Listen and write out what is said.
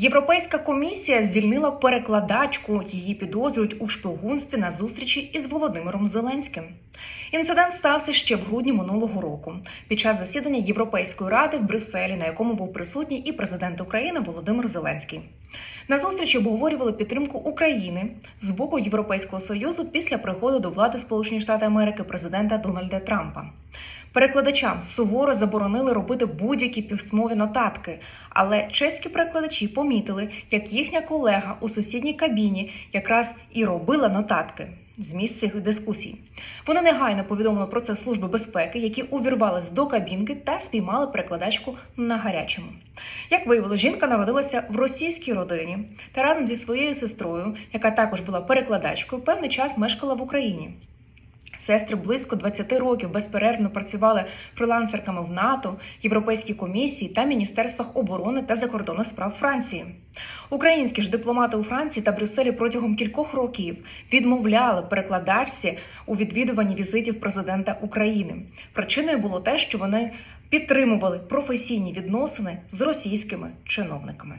Європейська комісія звільнила перекладачку. Її підозрюють у шпигунстві на зустрічі із Володимиром Зеленським. Інцидент стався ще в грудні минулого року під час засідання Європейської ради в Брюсселі, на якому був присутній і президент України Володимир Зеленський. На зустрічі обговорювали підтримку України з боку Європейського союзу після приходу до влади Сполучені Штати Америки президента Дональда Трампа. Перекладачам суворо заборонили робити будь-які письмові нотатки, але чеські перекладачі помітили, як їхня колега у сусідній кабіні якраз і робила нотатки з місць цих дискусій. Вони негайно повідомили про це служби безпеки, які увірвались до кабінки та спіймали перекладачку на гарячому. Як виявило, жінка народилася в російській родині та разом зі своєю сестрою, яка також була перекладачкою, певний час мешкала в Україні. Сестри близько 20 років безперервно працювали фрилансерками в НАТО, Європейській комісії та міністерствах оборони та закордонних справ Франції. Українські ж дипломати у Франції та Брюсселі протягом кількох років відмовляли перекладачці у відвідуванні візитів президента України. Причиною було те, що вони підтримували професійні відносини з російськими чиновниками.